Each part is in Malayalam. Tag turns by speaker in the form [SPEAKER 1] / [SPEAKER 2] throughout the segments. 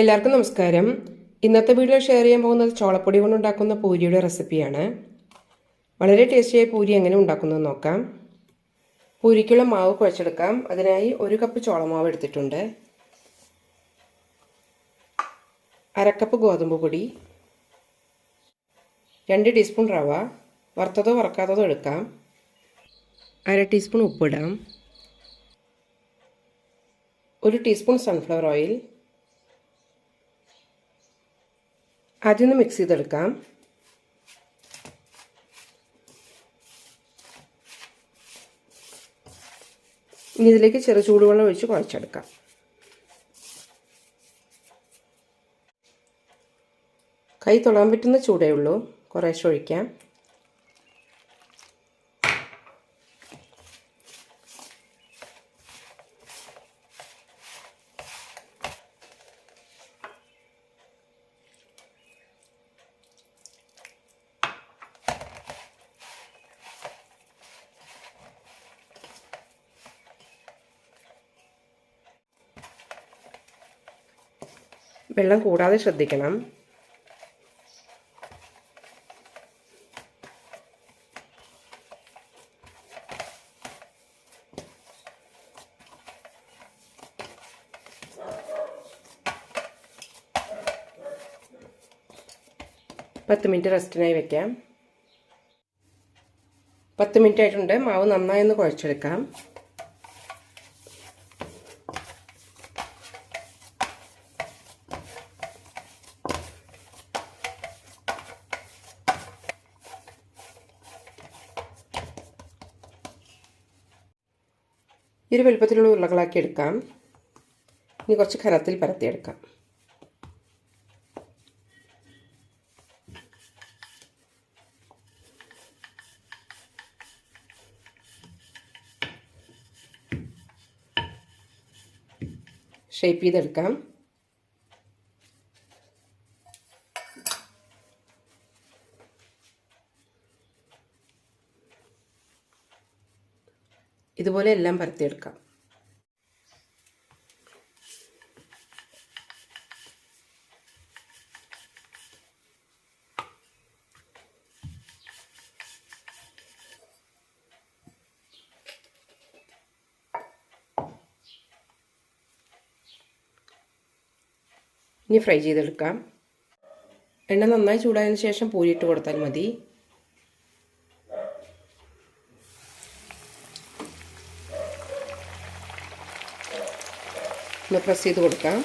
[SPEAKER 1] എല്ലാവർക്കും നമസ്കാരം. ഇന്നത്തെ വീഡിയോ ഷെയർ ചെയ്യാൻ പോകുന്നത് ചോളപ്പൊടി കൊണ്ട് ഉണ്ടാക്കുന്ന പൂരിയുടെ റെസിപ്പിയാണ് വളരെ ടേസ്റ്റിയായ പൂരി എങ്ങനെ ഉണ്ടാക്കുന്നത് നോക്കാം. പൂരിക്കുള്ള മാവ് കുഴച്ചെടുക്കാം. അതിനായി ഒരു കപ്പ് ചോളമാവ് എടുത്തിട്ടുണ്ട്. അരക്കപ്പ് ഗോതമ്പ് പൊടി. രണ്ട് ടീസ്പൂൺ റവ. വറുത്തതോ വറക്കാത്തതോ എടുക്കാം. അര ടീസ്പൂൺ ഉപ്പിടാം. ഒരു ടീസ്പൂൺ സൺഫ്ലവർ ഓയിൽ ആദ്യം ഒന്ന് മിക്സ് ചെയ്തെടുക്കാം. ഇനി ഇതിലേക്ക് ചെറു ചൂടുവെള്ളം ഒഴിച്ച് കുഴച്ചെടുക്കാം. കൈ തൊടാൻ പറ്റുന്ന ചൂടേ ഉള്ളൂ. കുറേശ്ശെ ഒഴിക്കാം. വെള്ളം കൂടാതെ ശ്രദ്ധിക്കണം. പത്ത് മിനിറ്റ് റെസ്റ്റിനായി വെക്കാം. പത്ത് മിനിറ്റ് ആയിട്ടുണ്ട്. മാവ് നന്നായി ഒന്ന് കുഴച്ചെടുക്കാം. ഇരു വലുപ്പത്തിലുള്ള ഉരുളകളാക്കി എടുക്കാം. ഇനി കുറച്ച് കനത്തിൽ പരത്തിയെടുക്കാം. ഷേപ്പ് ചെയ്തെടുക്കാം. ഇതുപോലെ എല്ലാം പരത്തിയെടുക്കാം. ഇനി ഫ്രൈ ചെയ്തെടുക്കാം. എണ്ണ നന്നായി ചൂടായതിനു ശേഷം പൂരിയിട്ട് കൊടുത്താൽ മതി. ഒന്ന് പ്രസ് ചെയ്ത് കൊടുക്കാം.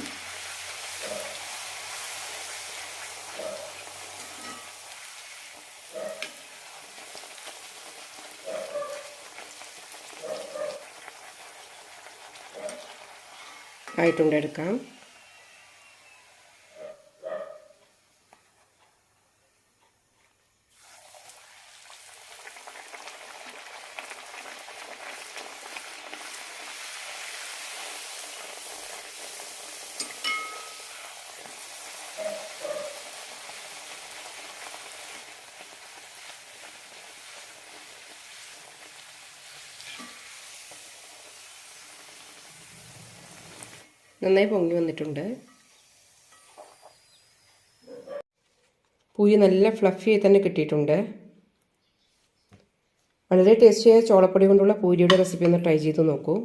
[SPEAKER 1] ആയിട്ടുണ്ട് എടുക്കാം. നന്നായി പൊങ്ങി വന്നിട്ടുണ്ട്. പൂരി നല്ല ഫ്ലഫി ആയി തന്നെ കിട്ടിയിട്ടുണ്ട്. വളരെ ടേസ്റ്റിയായ ചോളപ്പൊടി കൊണ്ടുള്ള പൂരിയുടെ റെസിപ്പി ഒന്ന് ട്രൈ ചെയ്ത് നോക്കൂ.